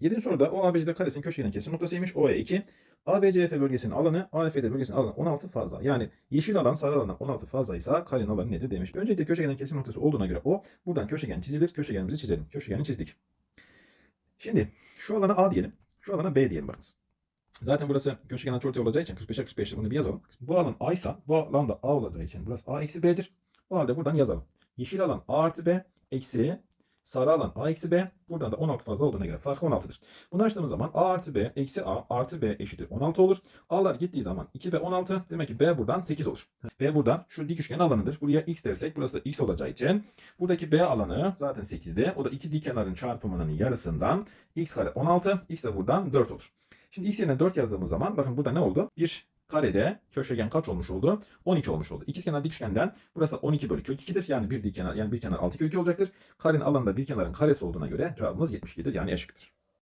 7. soruda o ABCD karesinin köşegenin kesim noktasıymış. OE 2. ABCF bölgesinin alanı AFD bölgesinin alanı 16 fazla. Yani yeşil alan sarı alandan 16 fazlaysa karenin alanı nedir demiş. Öncelikle köşegenin kesim noktası olduğuna göre o. Buradan köşegen çizilir. Köşegenimizi çizelim. Köşegeni çizdik. Şimdi şu alana A diyelim. Şu alana B diyelim bakınız. Zaten burası köşegen açıortay olacağı için 45'e 45 bunu bir yazalım. Bu alan A ise bu alan da A olacağı için burası A eksi B'dir. O halde buradan yazalım. Yeşil alan A artı B eksi sarı alan A eksi B. Buradan da 16 fazla olduğuna göre farkı 16'dır. Bunu açtığımız zaman A artı B eksi A artı B eşittir 16 olur. A'lar gittiği zaman 2B 16. Demek ki B buradan 8 olur. B buradan şu dik üçgen alanıdır. Buraya x dersek burası da x olacağı için buradaki B alanı zaten 8'de. O da iki dik kenarın çarpımının yarısından x kare 16. X de buradan 4 olur. Şimdi x yerine 4 yazdığımız zaman bakın burada ne oldu? Bir karede köşegen kaç olmuş oldu? 12 olmuş oldu. İkizkenar dik üçgenden burası da 12 bölü kök 2'dir. Yani bir dik kenar yani bir kenar 6 kök 2 olacaktır. Karenin alanında bir kenarın karesi olduğuna göre cevabımız 72'dir yani eşittir.